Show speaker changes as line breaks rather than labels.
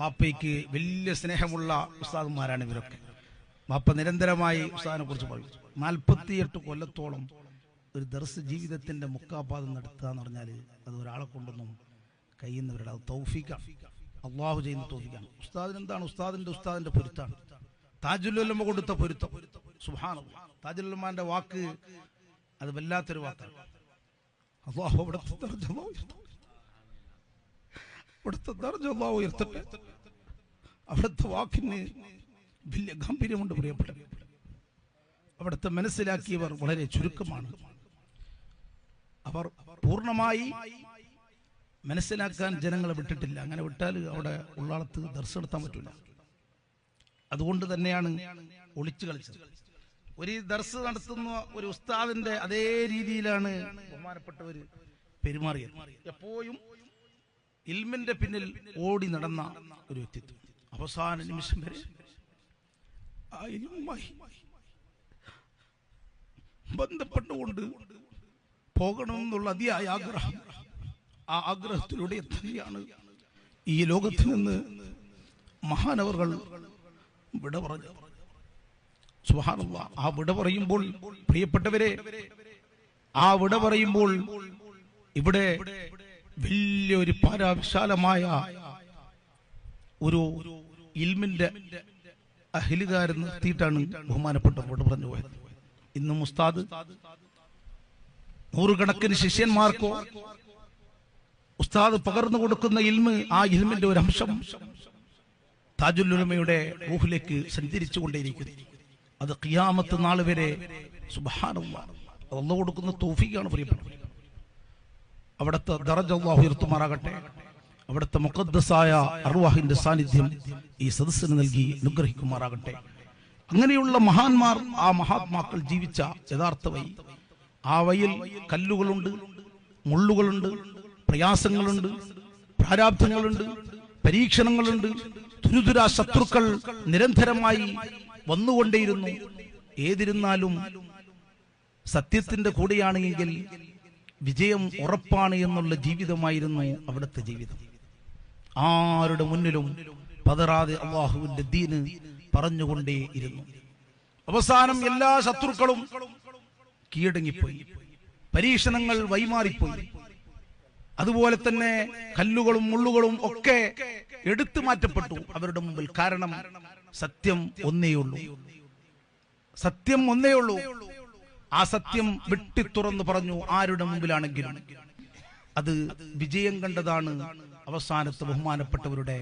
വാപ്പയ്ക്ക് വലിയ സ്നേഹമുള്ള ഉസ്താദന്മാരാണ് ഇവരൊക്കെ. വാപ്പ നിരന്തരമായി ഉസ്താദിനെ കുറിച്ച് പറയും. നാൽപ്പത്തിയെട്ട് കൊല്ലത്തോളം ഒരു ദർസ് ജീവിതത്തിന്റെ മുക്കാപാതം നടത്തുക എന്ന് പറഞ്ഞാൽ അത് ഒരാളെ കൊണ്ടൊന്നും കഴിയുന്നവരുടെ അത് തൗഫീക്കാണ് അള്ളാഹു ചെയ്യുന്ന തൗഫീക്കാണ് ഉസ്താദിന് എന്താണ് ഉസ്താദിന്റെ ഉസ്താദിന്റെ പൊരുത്താണ്. താജുലമ്മ കൊടുത്ത പൊരുത്തം. സുഹാന താജുല്ലുമാന്റെ വാക്ക് അത് വല്ലാത്തൊരു വാക്കാണ്. അള്ളാഹു അവിടുത്തെ ദർജ അല്ലാഹു ഉയർത്തട്ടെ. അവിടുത്തെ വാക്കിന് വലിയ ഗംഭീരമുണ്ട് പ്രിയപ്പെട്ട അവിടുത്തെ മനസ്സിലാക്കിയവർ വളരെ ചുരുക്കമാണ്. അവർ പൂർണമായി മനസ്സിലാക്കാൻ ജനങ്ങളെ വിട്ടിട്ടില്ല. അങ്ങനെ വിട്ടാൽ അവിടെ ഉള്ളാളത്ത് ദർശനം നടത്താൻ പറ്റില്ല അതുകൊണ്ട് തന്നെയാണ് ഒളിച്ചു കളിച്ചത്. ഒരു ദർസ് നടത്തുന്ന ഒരു ഉസ്താദിന്റെ അതേ രീതിയിലാണ് ബഹുമാനപ്പെട്ടവര് പെരുമാറിയത്. എപ്പോഴും ഇൽമിന്റെ പിന്നിൽ ഓടി നടന്ന ഒരു വ്യക്തിത്വം. അവസാന നിമിഷം വരെ ബന്ധപ്പെട്ടുകൊണ്ട് പോകണമെന്നുള്ള അതിയായ ആഗ്രഹം ആ ആഗ്രഹത്തിലൂടെ തന്നെയാണ് ഈ ലോകത്ത് നിന്ന് മഹാനവറുകൾ വിട പറഞ്ഞു സുഹാനുള്ള ആ വിട പറയുമ്പോൾ പ്രിയപ്പെട്ടവരെ ആ വിട പറയുമ്പോൾ ഇവിടെ വലിയൊരു പാരാവിശാലമായ ഒരു ഇൽമിന്റെ അഹിലുകാരൻ നിർത്തിയിട്ടാണ് ബഹുമാനപ്പെട്ട വിട പറഞ്ഞു പോയത്. ഇന്നും ഉസ്താദ് നൂറുകണക്കിന് ശിഷ്യന്മാർക്കോ ഉസ്താദ് പകർന്നു കൊടുക്കുന്ന ഇൽമ് ആ ഇൽമിന്റെ ഒരു അംശം താജുലുലമയുടെ റൂഹിലേക്ക് സഞ്ചരിച്ചുകൊണ്ടേയിരിക്കുന്നു. അത് കിയാമത്ത് നാൾ വരെ സുബഹാനുള്ള അതൊന്നു കൊടുക്കുന്ന തോഫിക്കാണ് പ്രിയപ്പെട്ടത് അവിടുത്തെ ദറജ ഉയർത്തുമാറാകട്ടെ. അവിടുത്തെ മുഖദ്സായ അർവാഹിന്റെ സാന്നിധ്യം ഈ സദസ്സിന് നൽകി അനുഗ്രഹിക്കുമാറാകട്ടെ. അങ്ങനെയുള്ള മഹാന്മാർ ആ മഹാത്മാക്കൾ ജീവിച്ച യഥാർത്ഥ വൈ ആ വയിൽ കല്ലുകളുണ്ട് മുള്ളുകളുണ്ട് പ്രയാസങ്ങളുണ്ട് പ്രാരാബ്ധങ്ങളുണ്ട് പരീക്ഷണങ്ങളുണ്ട്. തുരുതുരാ ശത്രുക്കൾ നിരന്തരമായി വന്നുകൊണ്ടേയിരുന്നു. ഏതിരുന്നാലും സത്യത്തിന്റെ കൂടെയാണ് എങ്കിൽ വിജയം ഉറപ്പാണ് എന്നുള്ള ജീവിതമായിരുന്നു അവിടുത്തെ ജീവിതം. ആരുടെ മുന്നിലും പതറാതെ അള്ളാഹുവിന്റെ ദീന് പറഞ്ഞുകൊണ്ടേ ഇരുന്നു. അവസാനം എല്ലാ ശത്രുക്കളും കീഴടങ്ങിപ്പോയി. പരീക്ഷണങ്ങൾ വൈമാറിപ്പോയി അതുപോലെ തന്നെ കല്ലുകളും മുള്ളുകളും ഒക്കെ എടുത്തു മാറ്റപ്പെട്ടു. അവരുടെ മുമ്പിൽ കാരണം സത്യം ഒന്നേയുള്ളൂ. സത്യം ഒന്നേയുള്ളൂ. ആ സത്യം വെട്ടി തുറന്നു പറഞ്ഞു ആരുടെ മുമ്പിലാണെങ്കിലും. അത് വിജയം കണ്ടതാണ് അവസാനത്തെ ബഹുമാനപ്പെട്ടവരുടെ